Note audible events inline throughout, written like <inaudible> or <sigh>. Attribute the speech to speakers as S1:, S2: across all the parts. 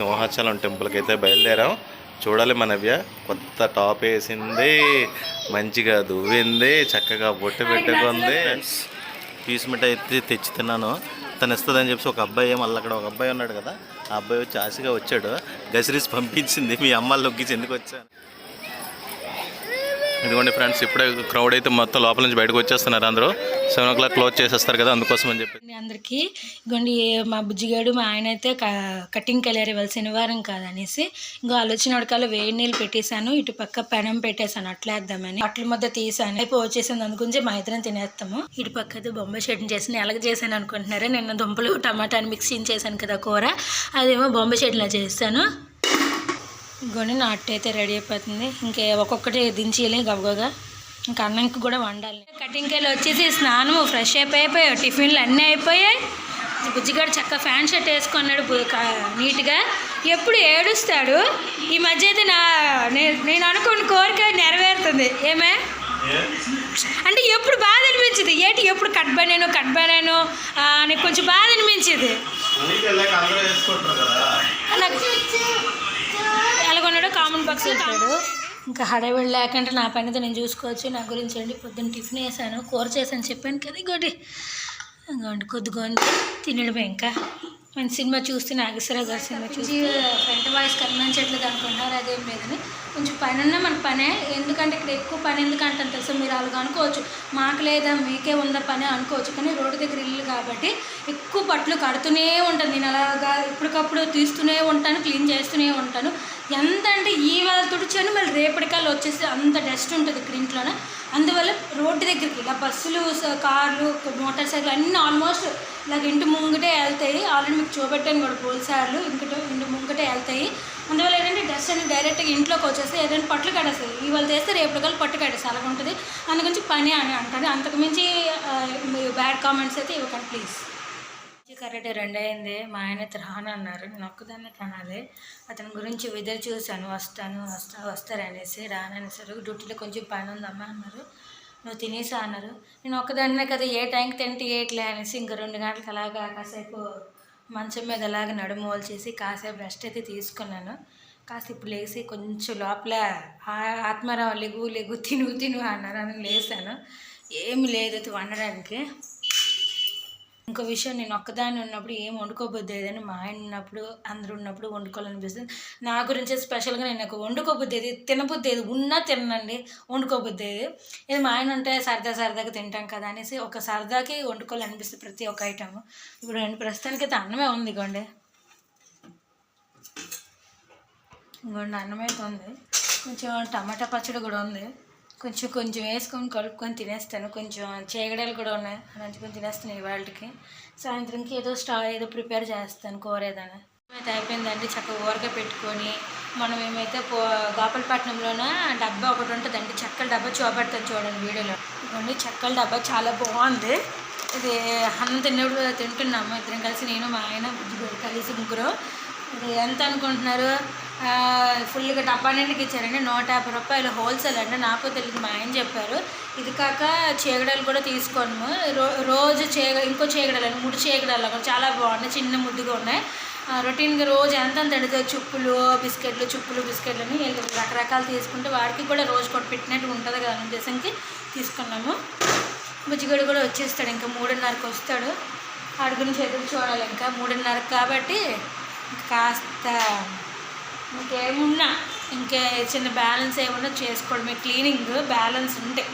S1: సింహాచలం టెంపుల్కి అయితే బయలుదేరాం. చూడాలి మనవ్య కొత్త టాప్ వేసింది మంచిగా దువ్వింది చక్కగా బొట్టు పెట్టుకుంది. పీస్ మిఠాయి అయితే తెచ్చి తిన్నాను తను ఇస్తుందని చెప్పి ఒక అబ్బాయి మళ్ళీ అక్కడ ఒక అబ్బాయి ఉన్నాడు కదా ఆ అబ్బాయి వచ్చి ఆశగా వచ్చాడు. గసిరీస్ పంపించింది మీ అమ్మాళ్ళు నొక్కించి ఎందుకు వచ్చాను? ఇదిగోండి ఫ్రెండ్స్ ఇప్పుడే క్రౌడ్ అయితే మొత్తం లోపల నుంచి బయటకు వచ్చేస్తున్నారు అందరూ. సెవెన్ ఓ క్లాక్ క్లోజ్ చేసేస్తారు కదా అందుకోసం అని చెప్పి.
S2: అందరికీ ఇగోండి మా బుజ్జిగాడు మా ఆయన అయితే క- కటింగ్కి వెళ్ళారు ఇవాళ శనివారం కాదనేసి ఇంకో ఆలోచన ఉడకాలో వేడి నీళ్ళు పెట్టేశాను ఇటు పక్క పెనం పెట్టేశాను అట్లేద్దామని అట్ల మధ్య తీసాను అయిపోయి వచ్చేసింది అందుకుంచి మా ఇద్దరం తినేస్తాము. ఇటు పక్క అయితే బొంబాయి చట్నీ చేసి ఎలాగ చేశాను అనుకుంటున్నారా? నిన్న దుంపలు టమాటాని మిక్సింగ్ చేశాను కదా కూర. అదేమో బొంబాయి చట్నీలా చేస్తాను. ఇంకొని నాటు అయితే రెడీ అయిపోతుంది. ఇంకా ఒక్కొక్కటి దించేయాలి గబగబగా. ఇంకా అన్నంకి కూడా వండాలి. కటింగ్కి వెళ్ళి వచ్చేసి స్నానము ఫ్రెష్ అయిపోయాయి. టిఫిన్లు అన్నీ అయిపోయాయి. బుజ్జిగాడు చక్క ఫ్యాన్ షర్ట్ వేసుకున్నాడు నీట్గా. ఎప్పుడు ఏడుస్తాడు. ఈ మధ్య అయితే నా నేను నేను అనుకున్న కోరిక నెరవేరుతుంది. ఏమే? అంటే ఎప్పుడు బాధ అనిపించింది? ఏంటి ఎప్పుడు కట్ బానాను కట్ బానాను? ఆ, అని కొంచెం బాధ అనిపించేది. నాకు ఎలాగొన్నాడో కామన్ బాక్స్ ఉంటాడు ఇంకా హడావిడి లేకుంటే నా పని నేను చూసుకోవచ్చు. నా గురించి అండి పొద్దున్న టిఫిన్ వేసాను కూర చేశాను చెప్పాను కదా ఇంకోటి. ఇంకోటి కొద్దిగోండి తినడమే ఇంకా. మంచి సినిమా చూస్తే నాగేశ్వరరావు గారి సినిమా చూసి ఫ్రంట్ వాయిస్ కనిపించట్లేదు అనుకుంటున్నారు అదేం లేదని. కొంచెం పని ఉన్నా మన పనే ఎందుకంటే ఇక్కడ ఎక్కువ పని ఎందుకంటే తెలుసు? మీరు అలాగ అనుకోవచ్చు. మాకు లేదా మీకే ఉందా పని అనుకోవచ్చు. కానీ రోడ్డు దగ్గర ఇల్లు కాబట్టి ఎక్కువ బట్టలు కడుతూనే ఉంటాను. నేను అలాగా ఇప్పటికప్పుడు తీస్తూనే ఉంటాను క్లీన్ చేస్తూనే ఉంటాను. ఎంత అంటే ఈ వాళ్ళ తుడిచాను మళ్ళీ రేపటికల్లా వచ్చేసి అంత డస్ట్ ఉంటుంది ఇక్కడ ఇంట్లోనే అందువల్ల రోడ్డు దగ్గరికి ఇలా బస్సులు కార్లు మోటార్ సైకిల్ అన్నీ ఆల్మోస్ట్ ఇలాగ ఇంటి ముంగటే వెళ్తాయి. ఆల్రెడీ మీకు చూపెట్టాను కూడా పోల్సార్లు ఇంకటి ఇంటి ముంగటే వెళ్తాయి. అందువల్ల ఏంటంటే డస్ట్ అనేది డైరెక్ట్గా ఇంట్లోకి వచ్చేసి ఏదైనా పట్లు కట్టేస్తుంది ఇవాళ తెస్తే రేపటికల్లా పట్టు కట్టేస్తుంది అలాగ ఉంటుంది. అందుగురించి పని అని అంటుంది అంతకుమించి బ్యాడ్ కామెంట్స్ అయితే ఇవ్వకండి ప్లీజ్. కరెక్ట్ రెండు అయింది మా ఆయన అయితే రానన్నారు. నేను ఒక్కదాన్నే కనాలి అతని గురించి ఎదురు చూశాను. వస్తాను వస్తా వస్తారనేసి రాననేసారు డ్యూటీలో కొంచెం పని ఉందమ్మా అన్నారు. నువ్వు తినేసా అన్నారు. నేను ఒక్కదాన్నే కదా ఏ టైంకి తింటే ఏట్లే అనేసి ఇంక రెండు గంటలకు అలాగా కాసేపు మంచం మీద అలాగ నడుము చేసి కాసేపు రెస్ట్ అయితే తీసుకున్నాను. కాసేపు లేచి కొంచెం లోపల ఆ- లెగు లెగు తిను తిను అన్నారు అని లేసాను. ఏమి లేదు వండడానికి. ఇంకో విషయం నేను ఒక్కదాన్ని ఉన్నప్పుడు ఏం వండుకోబుద్ది ఏదని మా ఆయన ఉన్నప్పుడు అందరూ ఉన్నప్పుడు వండుకోవాలనిపిస్తుంది. నా గురించి స్పెషల్గా నేను నాకు వండుకోబుద్ది ఏది తినబుద్ది ఏది ఉన్నా తినండి వండుకోబుద్ది ఏది. ఇది మా ఆయన ఉంటే సరదా సరదాగా తింటాం కదా అనేసి ఒక సరదాకి వండుకోవాలనిపిస్తుంది ప్రతి ఒక్క ఐటమ్. ఇప్పుడు నేను ప్రస్తుతానికి అయితే అన్నమే ఉంది ఇగోండి. ఇంకోండి అన్నమే ఉంది. కొంచెం టమాటా పచ్చడి కూడా ఉంది. కొంచెం కొంచెం వేసుకొని కలుపుకొని తినేస్తాను. కొంచెం చేగడలు కూడా ఉన్నాయి. నంచుకొని తినేస్తాను ఇవాళకి. సాయంత్రంకి ఏదో స్టా ఏదో ప్రిపేర్ చేస్తాను కూర ఏదైనా అయితే అయిపోయిందండి చక్కగా ఊరగా పెట్టుకొని మనం ఏమైతే పో గోపాలపట్నంలోన డబ్బా ఒకటి ఉంటుందండి. చెక్కల డబ్బా చూపెడతాను చూడండి వీడియోలో. ఇవ్వండి చెక్కల డబ్బా చాలా బాగుంది. ఇది అన్నం తిన్నప్పుడు తింటున్నాము. ఇద్దరం కలిసి నేను మా ఆయన కలిసి ముగ్గురు. ఇది ఎంత అనుకుంటున్నారు? ఫుల్గా డబ్బా నిండికి ఇచ్చారండి. నూట యాభై రూపాయలు హోల్సేల్ అండి. నాకు తెలియదు మా ఆయన చెప్పారు. ఇది కాక చీగడలు కూడా తీసుకోను రో రోజు చీగ ఇంకో చీగడలు అండి. మూడు చీగడలు కూడా చాలా బాగున్నాయి. చిన్న ముద్దుగా ఉన్నాయి. రొటీన్గా రోజు ఎంత అంత చుప్పులు బిస్కెట్లు చుప్పులు బిస్కెట్లు అని రకరకాలు తీసుకుంటే వాడికి కూడా రోజు కూడా పెట్టినట్టు ఉంటుంది కదా అని ఉద్దేశంకి తీసుకున్నాము. బుజ్జిగడు కూడా వచ్చేస్తాడు. ఇంకా మూడున్నరకు వస్తాడు. వాడి గురించి ఎదురు చూడాలి ఇంకా. మూడున్నరకు కాబట్టి కాస్త ఇంకేమున్నా? ఇంకే చిన్న బ్యాలెన్స్ ఏమన్నా చేసుకోవడమే క్లీనింగ్ బ్యాలెన్స్ ఉంటే.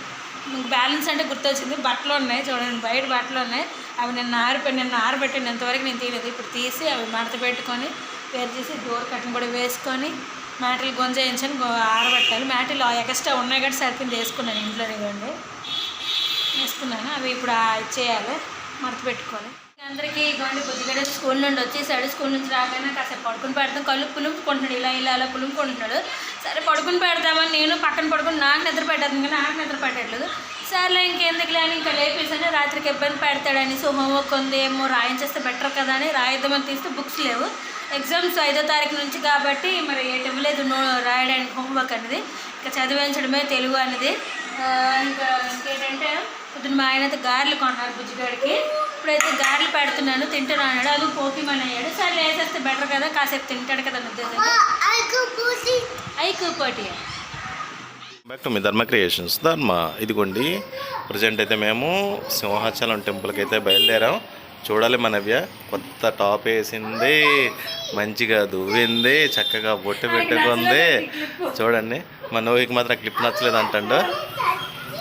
S2: మీకు బ్యాలెన్స్ అంటే గుర్తొచ్చింది. బట్టలు ఉన్నాయి చూడండి. బయట బట్టలు ఉన్నాయి. అవి నేను ఆరిపోయి నిన్న ఆరబెట్టాను ఎంతవరకు నేను తీయలేదు. ఇప్పుడు తీసి అవి మడత పెట్టుకొని వేరు చేసి డోర్ కట్టను కూడా వేసుకొని మ్యాటలు గొంజేయించని ఆరబెట్టాలి. మ్యాటలు ఎక్స్ట్రా ఉన్నాయి కానీ సరిపోయింది. వేసుకున్నాను ఇంట్లోనే కానీ వేసుకున్నాను. అవి ఇప్పుడు చేయాలి మడత పెట్టుకోవాలి అందరికీ ఇవ్వండి బుద్ధిగడ స్కూల్ నుండి వచ్చేసాడు. స్కూల్ నుంచి రాగానే కాసేపు పడుకుని పెడతాం. కళ్ళు పులుముకుంటున్నాడు ఇలా ఇలా అలా పులుముకుంటున్నాడు. సరే పడుకుని పెడతామని నేను పక్కన పడుకుని నాకు నిద్ర పెట్టాను కానీ నాకు నిద్ర పెట్టట్లేదు. సర్లే ఇంకెందుకులే అని ఇంకా లేపేసాను రాత్రికి ఇబ్బంది పెడతాడని సో హోంవర్క్ ఉంది ఏమో రాయించేస్తే బెటర్ కదా అని రాయిద్దామని తీస్తే బుక్స్ లేవు. ఎగ్జామ్స్ ఐదో తారీఖు నుంచి కాబట్టి మరి ఏటం ఇవ్వలేదు నో రాయడానికి హోంవర్క్ అనేది ఇంకా చదివించడమే తెలుగు అనేది ఇంకా ఇంకేంటంటే పొద్దున్న మా ఆయనతో గార్లు గారెలు కొన్నారు బుజ్జిగాడికి ఇప్పుడైతే గారెలు పెడుతున్నాను తింటాను అన్నాడు. అది పోకిమని అయ్యాడు. సరే వేసేస్తే బెటర్ కదా. కాసేపు తింటాడు కదా అని ఉద్దేశంతో ఐకు పోటీ
S1: బ్యాక్ టు మీ ధర్మ క్రియేషన్స్ ధర్మ ఇదిగోండి. ప్రజెంట్ అయితే మేము సింహాచలం టెంపుల్కి అయితే బయలుదేరాం. చూడాలి మన నవ్య కొత్త టాప్ వేసింది మంచిగా దువ్వింది చక్కగా బొట్టు పెట్టుకుంది చూడండి మన నవ్వుకి మాత్రం క్లిప్ నచ్చలేదు అంటాడు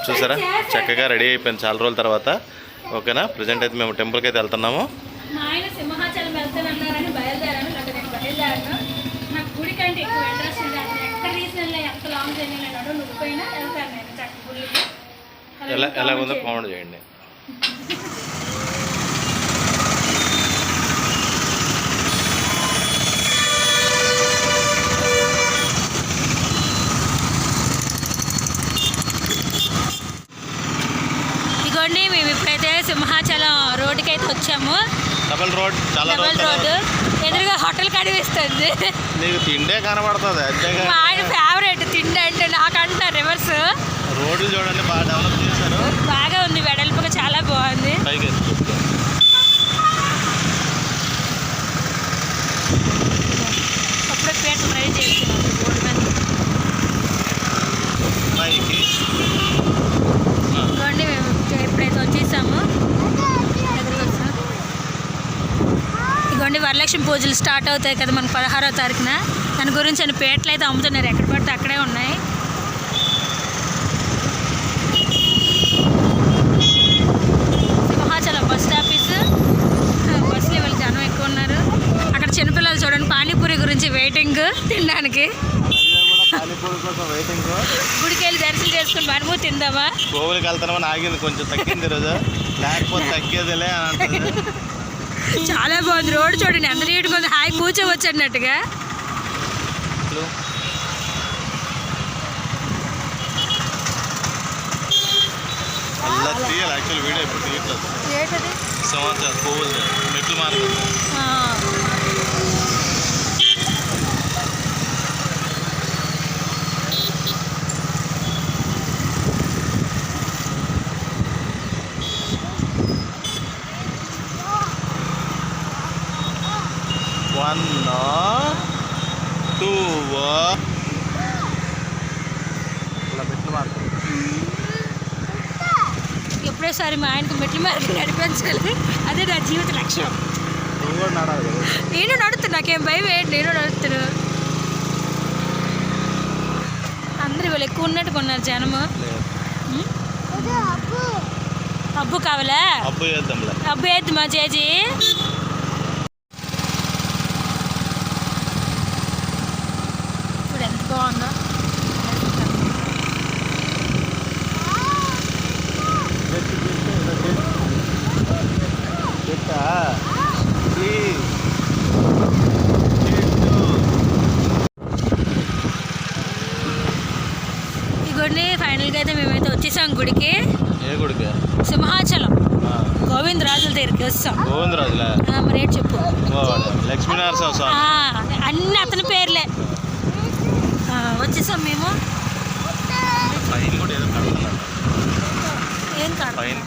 S1: చూసారా? చక్కగా రెడీ అయిపోయింది. చాలా రోజుల తర్వాత ఓకేనా? ప్రజెంట్ అయితే మేము టెంపుల్కి అయితే వెళ్తున్నాము.
S2: మా ఆయన సింహాచలం వెళ్తానన్నారని బయలుదేరాను. లేకపోతే నేను బయలుదేరాను. నాకు గుడి కంటే ఎక్కువ ఇంట్రెస్ట్ ఉంది. అసలు ఎక్కడ రీజన్ ఎంత లాంగ్ జర్నీ అన్నాడు నువ్వు పోయినా వెళ్తాను నేను. చక్క గుడికి
S1: ఎలా ఎలా ఉందో కామెంట్ చేయండి
S2: ఇదిగోండి మేము ఇప్పుడైతే సింహాచలం రోడ్డుకి అయితే వచ్చాము.
S1: డబల్ రోడ్
S2: డబల్
S1: తర్వాత.
S2: ఎదురుగా హోటల్ కనిపిస్తుంది.
S1: నీకు తిండే కనబడుతుంది
S2: మా ఆయన ఫేవరెట్ తిండి అంటే నాకంట రివర్స్
S1: రోడ్లు చూడండి బాగా డెవలప్ చేశారు.
S2: బాగా ఉంది వెడల్పుగా చాలా బాగుంది
S1: పైకి ఎత్తి చూపుతా.
S2: అప్పుడే పేట ట్రై చేస్తున్నాం రోడ్డు మీద
S1: పైకి
S2: ఇదిగోండి మేము ఎప్పుడైతే వచ్చేసాము ఎదురుగా వచ్చాం. లక్ష్మీ పూజలు స్టార్ట్ అవుతాయి కదా మనకు పదహారో తారీఖున. దాని గురించి అని పేటలు అయితే అమ్ముతున్నారు. ఎక్కడ పడితే అక్కడే ఉన్నాయి. Simhachalam bus stops. బస్సులు వెళ్ళి జనం ఎక్కువ ఉన్నారు. అక్కడ చిన్నపిల్లలు చూడండి. పానీపూరి గురించి వెయిటింగ్ తినడానికి.
S1: గుడికెళ్ళి
S2: గుడికి వెళ్ళి దర్శనం చేసుకుని మనము తిందామా?
S1: గోవులకి వెళ్తామని ఆగింది కొంచెం తగ్గింది రోజు లేకపోతే తగ్గేదిలే అని
S2: చాలా బాగుంది. రోడ్ చూడండి ఎంత నీట్గా ఉంది. హాయి కూర్చోవచ్చు అన్నట్టుగా
S1: తీయాలి. యాక్చువల్ వీడియో ఇప్పుడు తీయట్లేదు
S2: ఏంటది
S1: సంవత్సరం పువ్వులు మెట్లు మార్గం వన్ టూ అలా మెట్లు మార్గం
S2: ఎప్పుడేసారి మా ఆయనకు మెట్ల మార్గం నడిపించాలి అదే నా జీవిత లక్ష్యం. నేను నడుతున్నా నాకేం భయం ఏంటి? నేను నడుతున్నా అందరూ వీళ్ళు ఎక్కువ ఉన్నట్టుగా ఉన్నారు జనము? అబ్బు. కావాలా?
S1: అబ్బు చేద్దాంలే.
S2: అబ్బు ఏద్దు మా చేజీ ఇప్పుడు ఎంత బాగుందో ఇగోండి ఫైనల్గా అయితే మేమైతే వచ్చేసాం గుడికి.
S1: ఏ గుడికి?
S2: సింహాచలం. గోవిందరాజుల దగ్గరికి వస్తాం
S1: గోవిందరాజులే?
S2: ఆ, మరి ఏంటి చెప్పు.
S1: స్వామి.
S2: అన్ని అతని పేర్లే. వచ్చేసాం మేము. ఏం కడ
S1: పైన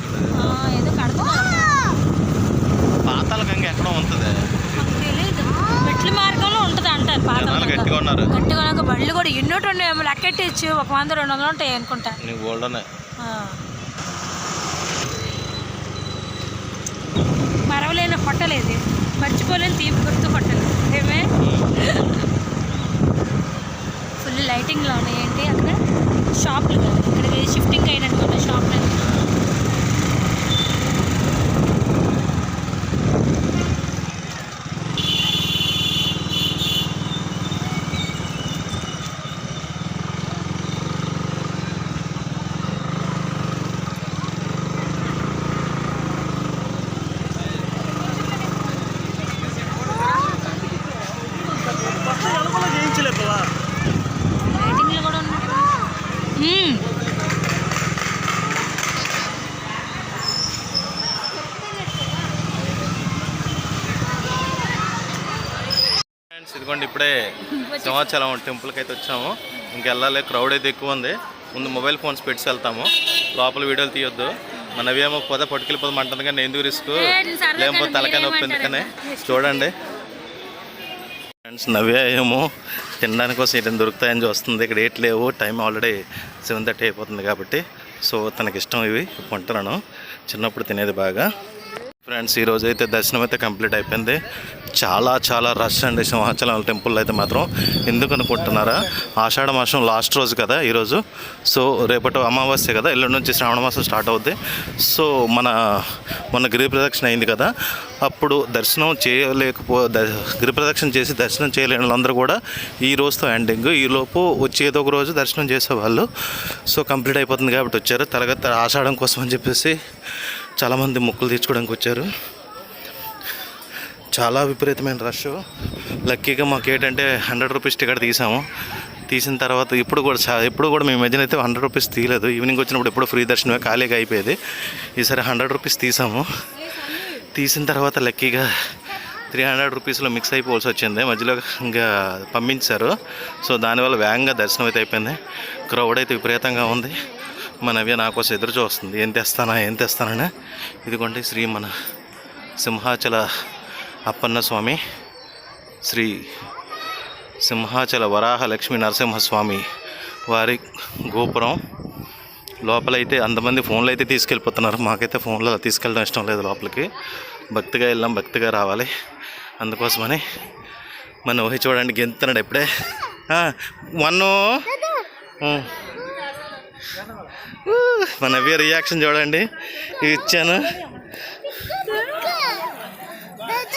S2: ఏదో కడుతున్నారు
S1: పాతాల గంగ ఎక్కడో ఉంటుంది
S2: మాకు తెలీదు మెట్ల మార్గంలో ఉంటుంది అంటారు పాత
S1: జనాలు గట్టిగా ఉన్నారు.
S2: గట్టిగా ఉన్నాక బళ్ళు కూడా ఎన్నోటి ఉన్నాయి. లెక్కెట్టిచ్చు ఒక వంద రెండు వందలు ఉంటాయి అనుకుంటా.
S1: నీకు గోల్డనే
S2: ఆ. మరవలేని హోటల్ ఇది. మర్చిపోలేని తీపి గుర్తు హోటల్. ఏమే? ఫుల్ లైటింగ్లో ఉన్నాయి. ఏంటి? అక్కడ షాపులు కదా. ఇక్కడికి షిఫ్టింగ్ అయినట్టు షాప్లు లైటింగ్లు కూడా ఉన్నాయి మ్మ్.
S1: ఫ్రెండ్స్ ఇదిగోండి ఇప్పుడే సింహాచలం టెంపుల్కి అయితే వచ్చాము ఇంకెళ్ళాలి క్రౌడ్ అయితే ఎక్కువ ఉంది. ముందు మొబైల్ ఫోన్స్ పెట్టి వెళ్తాము. లోపల వీడియోలు తీయొద్దు. మన నవ్యేమో పొద పట్టుకెళ్ళిపోదాం అంటుంది కానీ ఎందుకు రిస్క్? లేకపోతే తలకాయ నొప్పి ఎందుకని? చూడండి. ఫ్రెండ్స్ నవ్య ఏమో తినడానికి కోసం ఇటు దొరుకుతాయని చూస్తుంది. ఇక్కడ ఏట్ లేవు. టైం ఆల్రెడీ సెవెన్ థర్టీ అయిపోతుంది కాబట్టి. సో తనకి ఇష్టం ఇవి. కొంటున్నాను. చిన్నప్పుడు తినేది బాగా. ఫ్రెండ్స్ ఈరోజు అయితే దర్శనం అయితే కంప్లీట్ అయిపోయింది. చాలా చాలా రష్ అండి సింహాచలం టెంపుల్ అయితే మాత్రం. ఎందుకు అనుకుంటున్నారా? ఆషాఢ మాసం లాస్ట్ రోజు కదా ఈరోజు సో రేపటి అమావాస్య కదా ఎల్లుండి నుంచి శ్రావణ మాసం స్టార్ట్ అవుద్ది. సో మన మన గిరి ప్రదక్షిణ అయింది కదా. అప్పుడు దర్శనం చేయలేకపో ద- గిరి ప్రదక్షిణ చేసి దర్శనం చేయలేని వాళ్ళందరూ కూడా ఈ రోజుతో ఎండింగ్ ఈలోపు వచ్చి ఏదో ఒక రోజు దర్శనం చేసేవాళ్ళు. సో కంప్లీట్ అయిపోతుంది కాబట్టి వచ్చారు. తరగతి ఆషాఢం కోసం అని చెప్పేసి చాలామంది మొక్కులు తీర్చుకోవడానికి వచ్చారు. చాలా విపరీతమైన రష్ లక్కీగా మాకు ఏంటంటే హండ్రెడ్ రూపీస్ టికెట్ తీసాము. తీసిన తర్వాత ఇప్పుడు కూడా చా ఇప్పుడు కూడా మేము మధ్యన అయితే హండ్రెడ్ రూపీస్ తీయలేదు. ఈవినింగ్ వచ్చినప్పుడు ఎప్పుడు ఫ్రీ దర్శనమే ఖాళీగా అయిపోయేది. ఈసారి హండ్రెడ్ రూపీస్ తీసాము. తీసిన తర్వాత లక్కీగా త్రీ హండ్రెడ్ రూపీస్లో మిక్స్ అయిపోవాల్సి వచ్చింది. మధ్యలో ఇంకా పంపించారు. సో దానివల్ల వేగంగా దర్శనం అయితే అయిపోయింది. క్రౌడ్ అయితే విపరీతంగా ఉంది. మనవి నా కోసం ఎదురు చూస్తుంది. ఏం తెస్తానా ఏం తెస్తానని. ఇదిగోండి శ్రీ మన సింహాచల అప్పన్న స్వామి శ్రీ సింహాచల వరాహ లక్ష్మీ నరసింహస్వామి వారి గోపురం. లోపలైతే అంతమంది ఫోన్లు అయితే తీసుకెళ్ళిపోతున్నారు. మాకైతే ఫోన్లో తీసుకెళ్ళడం ఇష్టం లేదు లోపలికి. భక్తిగా వెళ్ళాం భక్తిగా రావాలి. అందుకోసమని మన ఊహి చూడండి గెంతున్నాడు ఎప్పుడే. వన్ మన నవ్య రియాక్షన్ చూడండి. ఇవి ఇచ్చాను.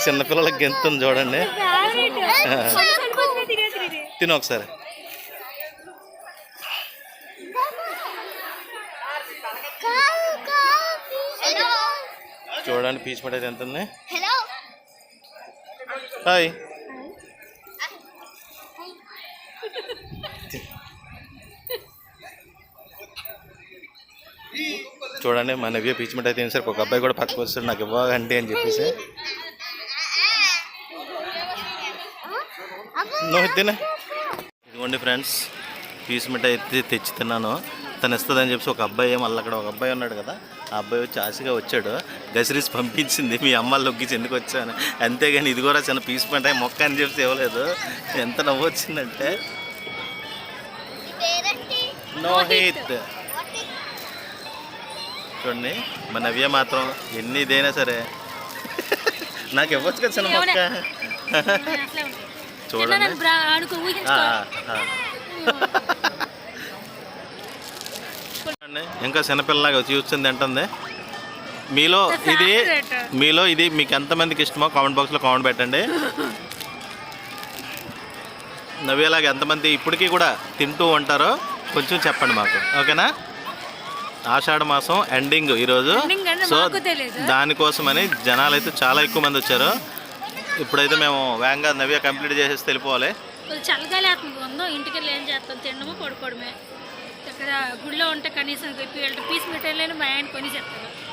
S1: చిన్నపిల్లలకి గెంతుంది చూడండి. తిను ఒకసారి. చూడండి పీచ్ పడేది ఎంత ఉంది. హాయ్ చూడండి మా నవ్య పీచ్ మిఠాయి తినేసరికి ఒక అబ్బాయి కూడా పక్కకు వస్తాడు నాకు ఇవ్వాలంటే అని చెప్పేసి. నువ్వు తినే. ఇదిగోండి ఫ్రెండ్స్ పీస్ మిఠాయి అయితే తెచ్చి తిన్నాను. తను ఇస్తుందని చెప్పి ఒక అబ్బాయి మళ్ళీ అక్కడ ఒక అబ్బాయి ఉన్నాడు కదా ఆ అబ్బాయి వచ్చి ఆశగా వచ్చాడు. గసిరీస్ పంపించింది మీ అమ్మాళ్ళు లొగ్గిచి ఎందుకు వచ్చాను? అంతేగాని ఇది కూడా చిన్న పీస్ మిఠాయి మొక్క అని చెప్పి ఇవ్వలేదు. ఎంత నవ్వు వచ్చిందంటే.
S3: పేరెంటి?
S1: నోహిత్. చూడండి. మా నవ్య మాత్రం ఎన్ని ఇదైనా సరే <laughs> నాకు ఇవ్వచ్చు కదా చిన్న మొక్క. <laughs> చూడండి, ఇంకా చిన్నపిల్లలాగా చూస్తుంది అంటుంది. మీలో ఇది మీలో ఇది మీకు ఎంతమందికి ఇష్టమో కామెంట్ బాక్స్లో కామెంట్ పెట్టండి. నవ్వేలాగా ఎంతమంది ఇప్పటికీ కూడా తింటూ ఉంటారో కొంచెం చెప్పండి మాకు. ఓకేనా? ఆషాఢ మాసం ఎండింగ్ ఈరోజు. సో. దానికోసమని జనాలు అయితే చాలా ఎక్కువ మంది వచ్చారు. ఇప్పుడైతే మేము వేగంగా నవ్య కంప్లీట్ చేసేసి వెళ్ళిపోవాలి.
S2: ఇంటికి వెళ్ళి ఏం చేస్తాం? తినడము పడుకోవడమే. ఇక్కడ గుడిలో ఉంటే కనీసం పీస్ మా ఆయన కొని చెప్తాను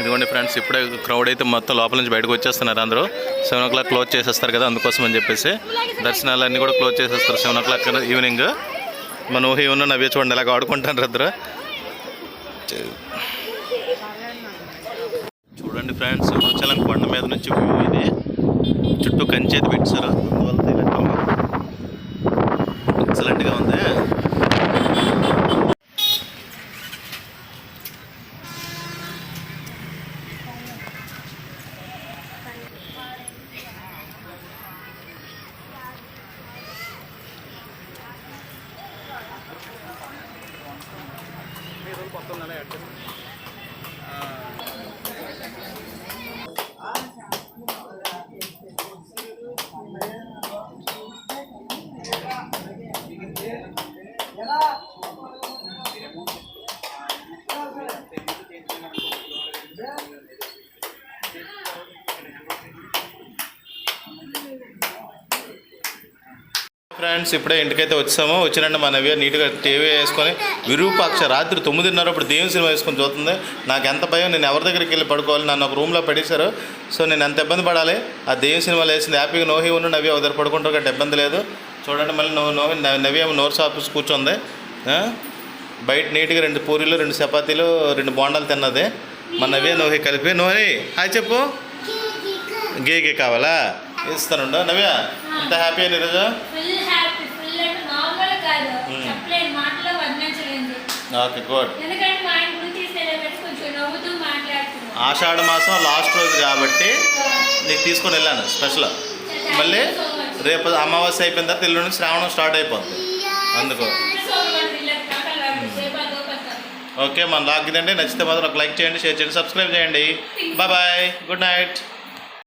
S1: ఇదిగోండి ఫ్రెండ్స్ ఇప్పుడే క్రౌడ్ అయితే మొత్తం లోపల నుంచి బయటకు వచ్చేస్తున్నారు అందరూ. సెవెన్ ఓ క్లాక్ క్లోజ్ చేసేస్తారు కదా అందుకోసం అని చెప్పేసి. దర్శనాలు అన్నీ కూడా క్లోజ్ చేసేస్తారు సెవెన్ ఓ క్లాక్ ఈవినింగ్. మన ఊహి ఉన్న నవ్య చూడండి ఇలాగ ఆడుకుంటాను రద్ర. చూడండి ఫ్రెండ్స్ సింహాచలం కొండ మీద నుంచి వ్యూ ఇది. చుట్టూ కంచి అయితే పెట్టారు అందువల్ల ఎక్సలెంట్గా ఉంది. Thank you. ఫ్రెండ్స్ ఇప్పుడే ఇంటికైతే వచ్చాము. వచ్చినండి మా నవ్య నీట్గా టీవీ వేసుకొని విరూపాక్ష రాత్రి తొమ్మిదిన్నర ఇప్పుడు దేవుని సినిమా వేసుకొని చూస్తుంది. నాకు ఎంత భయం నేను ఎవరి దగ్గరికి వెళ్ళి పడుకోవాలి? నన్ను ఒక రూమ్లో పడేశారు. సో నేను ఎంత ఇబ్బంది పడాలి? ఆ దేవుని సినిమాలు వేసింది హ్యాపీగా నోహి ఉన్న నవ్య ఒక దగ్గర పడుకుంటారు కాబట్టి ఇబ్బంది లేదు. చూడండి మళ్ళీ నో నోహి నవ్య ఏమో నోరు ఆఫీస్ కూర్చుంది? బయట నీట్గా రెండు పూరీలు రెండు చపాతీలు రెండు బోండాలు తిన్నది. మన నవ్య నువ్వు కలిపి నువ్వు హాయ్ చెప్పు. గే గే కావాలా? ఇస్తానుండు. నవ్య ఇంత హ్యాపీ అయిన ఈరోజు
S2: ఫుల్ హ్యాపీ ఫుల్ అంటే నార్మల్ కాదు
S1: Hmm.
S2: చెప్పలేని మాటలో వర్ణించలేంది
S1: ఓకే గుడ్
S2: ఎందుకంటే మా ఆయన గురించి తీసుకెళ్ళేటప్పుడు కొంచెం నవ్వుతూ మాట్లాడుతున్నాం
S1: ఆషాఢ మాసం లాస్ట్ రోజు కాబట్టి నీకు తీసుకొని వెళ్ళాను స్పెషల్ మళ్ళీ రేపు అమావాస్య అయిపోయిన తర్వాత ఎల్లుండి నుంచి శ్రావణం స్టార్ట్ అయిపోద్ది. అందుకు. ఓకే మన లాగ్ ఇదండి నచ్చితే మాత్రం ఒక లైక్ చేయండి షేర్ చేయండి సబ్స్క్రైబ్ చేయండి. Bye good night